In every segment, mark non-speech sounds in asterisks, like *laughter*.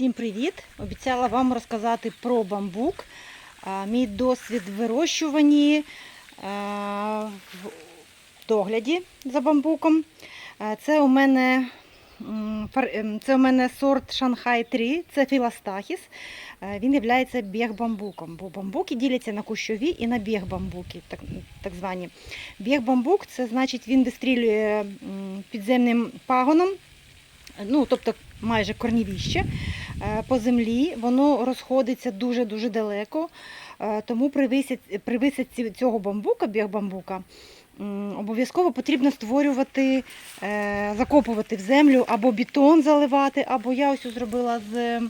Всім привіт! Обіцяла вам розказати про бамбук, мій досвід в вирощуванні, в догляді за бамбуком. Це у мене, ем, це у мене сорт Шанхай 3, це філастахіс. Він є біг-бамбуком, бо бамбуки діляться на кущові і на біг-бамбуки, так, так звані. Біг-бамбук це значить він вистрілює підземним пагоном, ну, тобто майже корнівіще по землі, воно розходиться дуже-дуже далеко. Е, Тому при висадці, цього бамбука, біг-бамбука, обов'язково потрібно створювати, е, закопувати в землю або бетон заливати, або я ось зробила з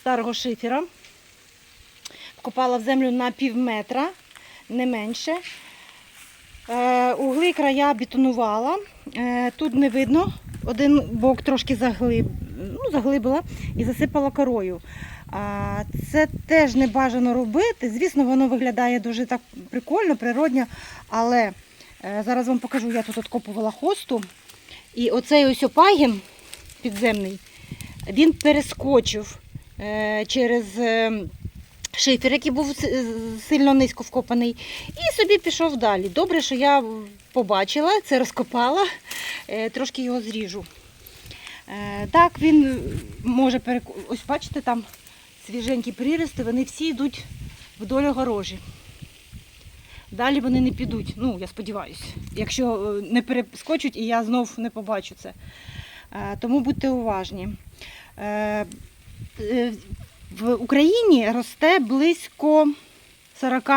старого шифера. Вкопала в землю на пів метра, не менше. Е, Угли края бетонувала. Е, Тут не видно. Один бок трошки заглиб, заглибила і засипала корою. Це теж не бажано робити. Звісно, воно виглядає дуже так прикольно, природньо, але е, зараз вам покажу, я тут откопувала хосту. І оцей ось опагін підземний, він перескочив е, через е, шифер, який був сильно низько вкопаний, і собі пішов далі. Добре, що я побачила, це розкопала, трошки його зріжу. Е, Так, він може переку... Ось бачите, там свіженькі прирости, вони всі йдуть вдоль огорожі. Далі вони не підуть, ну, я сподіваюся, якщо е, не перескочуть і я знов не побачу це. Е, Тому будьте уважні. В Україні росте близько 40,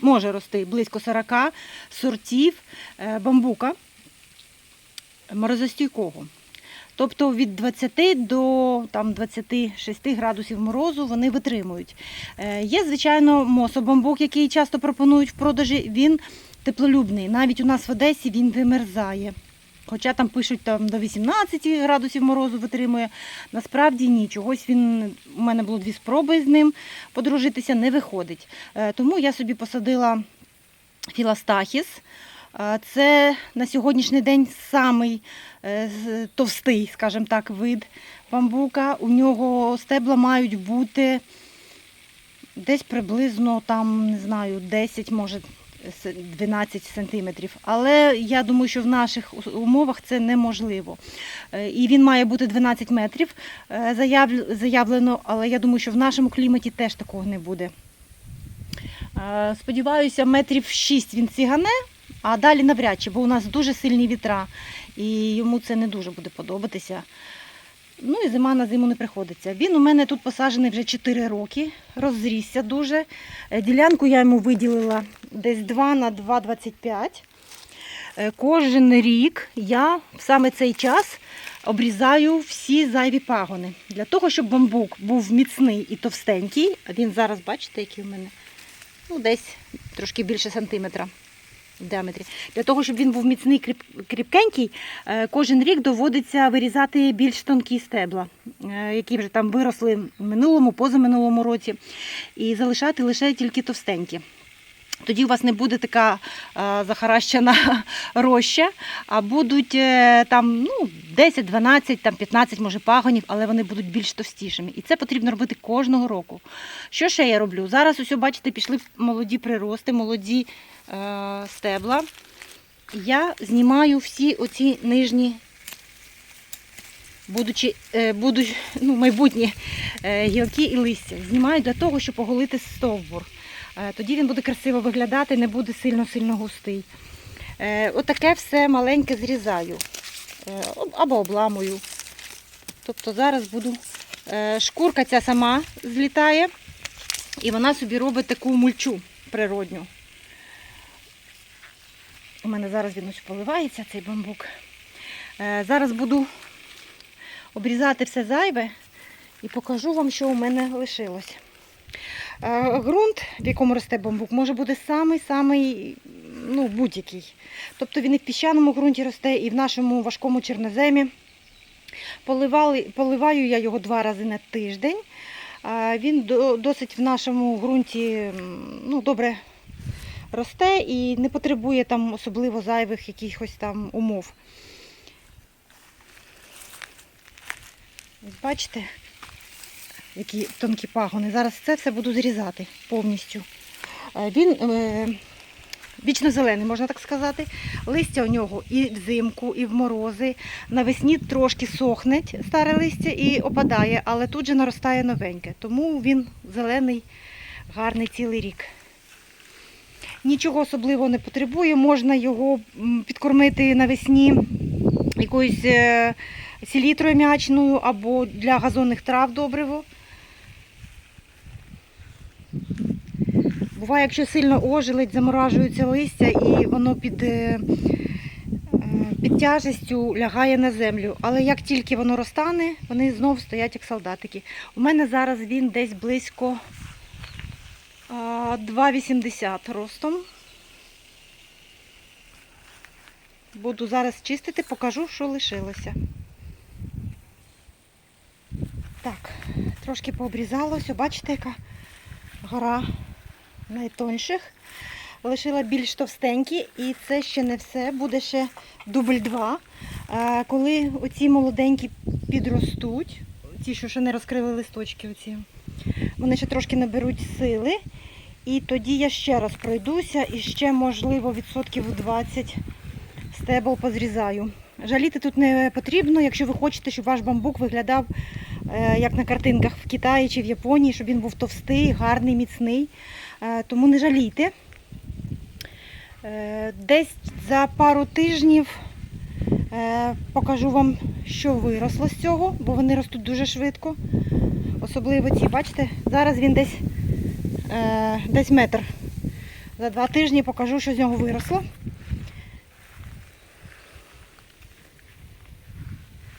може рости близько 40 сортів бамбука морозостійкого. Тобто від 20 до там, 26 градусів морозу вони витримують. Е, Є, звичайно, мособамбук, який часто пропонують в продажі. Він теплолюбний. Навіть у нас в Одесі він вимерзає. Хоча там пишуть там, до 18 градусів морозу витримує. Насправді ні, чогось він. У мене було дві спроби з ним подружитися, не виходить. Е, Тому я собі посадила філастахіс. Це на сьогоднішній день самий е, товстий, скажімо так, вид бамбука. У нього стебла мають бути десь приблизно там, не знаю, 10, може 12 сантиметрів. Але я думаю, що в наших умовах це неможливо. Е, І він має бути 12 метрів е, заявлено, але я думаю, що в нашому кліматі теж такого не буде. Сподіваюся, метрів 6 він цігане, а далі навряд чи, бо у нас дуже сильні вітра, і йому це не дуже буде подобатися. Ну і зима на зиму не приходиться. Він у мене тут посаджений вже 4 роки, розрісся дуже. Е, Ділянку я йому виділила десь 2 на 2,25. Е, Кожен рік я в саме цей час обрізаю всі зайві пагони. Для того, щоб бамбук був міцний і товстенький, він зараз, бачите, який у мене ну, десь трошки більше сантиметра в діаметрі. Для того, щоб він був міцний, кріп- кріпкенький, е, кожен рік доводиться вирізати більш тонкі стебла, е, які вже там виросли в минулому, позаминулому році, і залишати лише тільки товстенькі. Тоді у вас не буде така е, захаращена *laughs* роща, а будуть е, там ну, 10, 12, там 15, може, пагонів, але вони будуть більш товстішими. І це потрібно робити кожного року. Що ще я роблю? Зараз ось, бачите, пішли молоді прирости, молоді е, стебла. Я знімаю всі оці нижні, будучи, е, будуть, ну, майбутні гілки і листя. Знімаю для того, щоб оголити стовбур. Е, Тоді він буде красиво виглядати, не буде сильно-сильно густий. Е, Отаке все маленьке зрізаю е, або обламую. Тобто зараз буду. Шкурка ця сама злітає, і вона собі робить таку мульчу природню. У мене зараз він поливається, цей бамбук. Зараз буду обрізати все зайве і покажу вам, що у мене лишилось. Е, Ґрунт, в якому росте бамбук, може бути самий-самий ну, будь-який. Тобто він і в піщаному ґрунті росте, і в нашому важкому чорноземі. Поливали, поливаю я його два рази на тиждень. Він досить в нашому ґрунті ну, добре росте і не потребує там особливо зайвих якихось там умов. Бачите, які тонкі пагони. Зараз це все буду зрізати повністю. Е, Він е, вічно зелений, можна так сказати. Листя у нього і взимку, і в морози. Навесні трошки сохне старе листя і опадає, але тут же наростає новеньке. Тому він зелений, гарний цілий рік. Нічого особливого не потребує, можна його підкормити навесні якоюсь е, селітрою м'ячною або для газонних трав добриво. Буває, якщо сильно ожеледь, заморажується листя і воно під, е, е, під тяжестю лягає на землю. Але як тільки воно розтане, вони знов стоять як солдатики. У мене зараз він десь близько 2,80 ростом. Буду зараз чистити, покажу, що лишилося. Так, трошки пообрізалося. Бачите, яка гора найтонших. Лишила більш товстенькі, і це ще не все. Буде ще дубль 2. Коли оці молоденькі підростуть, ті, що ще не розкрили листочки, оці, вони ще трошки наберуть сили. І тоді я ще раз пройдуся і ще, можливо, відсотків 20 стебл позрізаю. Жаліти тут не потрібно, якщо ви хочете, щоб ваш бамбук виглядав е, як на картинках в Китаї чи в Японії, щоб він був товстий, гарний, міцний. Е, Тому не жалійте. Е, Десь за пару тижнів е, покажу вам, що виросло з цього, бо вони ростуть дуже швидко. Особливо ці, бачите, зараз він десь, десь метр. За два тижні покажу, що з нього виросло.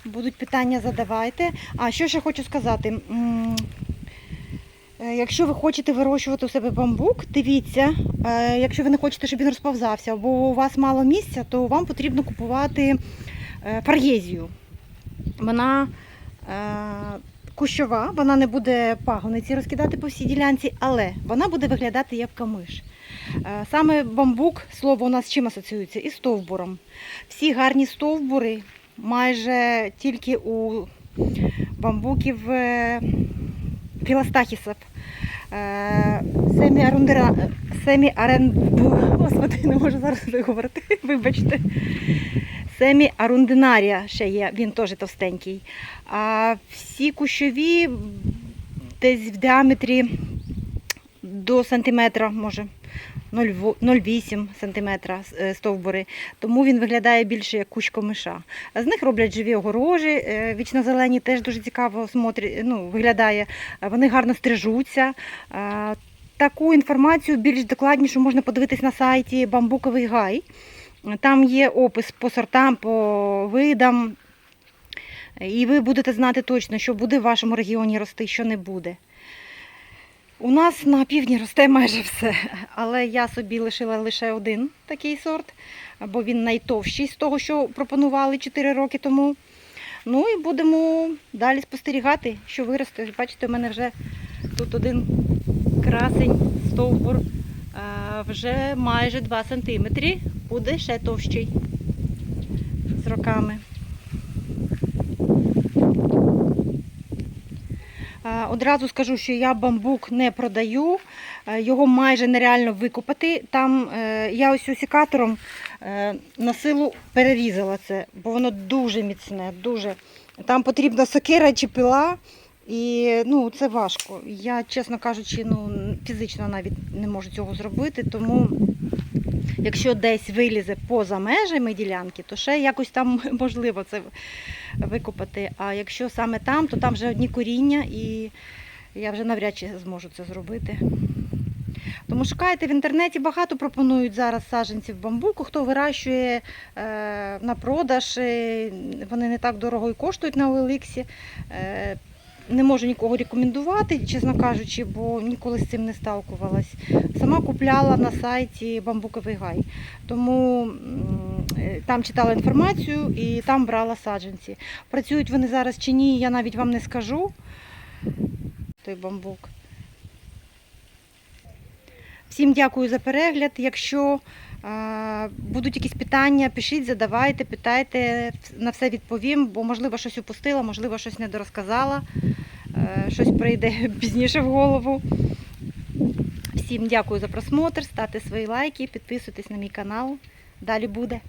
Будуть питання задавайте. А що ще хочу сказати? Е, Якщо ви хочете вирощувати у себе бамбук, дивіться, е, якщо ви не хочете, щоб він розповзався, або у вас мало місця, то вам потрібно купувати е, фаргезію. Вона е, кущова, вона не буде пагониці розкидати по всій ділянці, але вона буде виглядати як камиш. Е, Саме бамбук, слово у нас з чим асоціюється? Із стовбуром. Всі гарні стовбури майже тільки у бамбуків е. Е, Семі *laughs* вибачте. Семі арундинарія ще є, він теж товстенький. А всі кущові десь в діаметрі до сантиметра, може, 0,8 сантиметра е, стовбури, тому він виглядає більше як кущ комиша. А з них роблять живі огорожі, е, вічно-зелені теж дуже цікаво смотрі, ну, виглядає. Вони гарно стрижуться. Таку інформацію більш докладнішу можна подивитись на сайті Бамбуковий гай. Там є опис по сортам, по видам. І ви будете знати точно, що буде в вашому регіоні рости, що не буде. У нас на півдні росте майже все, але я собі лишила лише один такий сорт, бо він найтовщий з того, що пропонували 4 роки тому. Ну і будемо далі спостерігати, що виросте. Бачите, у мене вже тут один красень, стовбур, вже майже 2 см, буде ще товщий з роками. Одразу скажу, що я бамбук не продаю, е, його майже нереально викопати. Там е, я ось секатором е, на силу перерізала це, бо воно дуже міцне, дуже. Там потрібна сокира чи пила, і ну, це важко. Я, чесно кажучи, ну, фізично навіть не можу цього зробити, тому якщо десь вилізе поза межами ділянки, то ще якось там *laughs* можливо це викопати. А якщо саме там, то там вже одні коріння і я вже навряд чи зможу це зробити. Тому шукайте в інтернеті, багато пропонують зараз саджанців бамбуку, хто вирощує е, на продаж, е, вони не так дорого і коштують на Олексі. Не можу нікого рекомендувати, чесно кажучи, бо ніколи з цим не сталкувалась. Сама купляла на сайті Бамбуковий гай. Тому е, там читала інформацію і там брала саджанці. Працюють вони зараз чи ні, я навіть вам не скажу. Той бамбук. Всім дякую за перегляд. Якщо будуть якісь питання, пишіть, задавайте, питайте, на все відповім, бо можливо щось упустила, можливо, щось не дорозказала. е, щось прийде *laughs* пізніше в голову. Всім дякую за просмотр, ставте свої лайки, підписуйтесь на мій канал. Далі буде.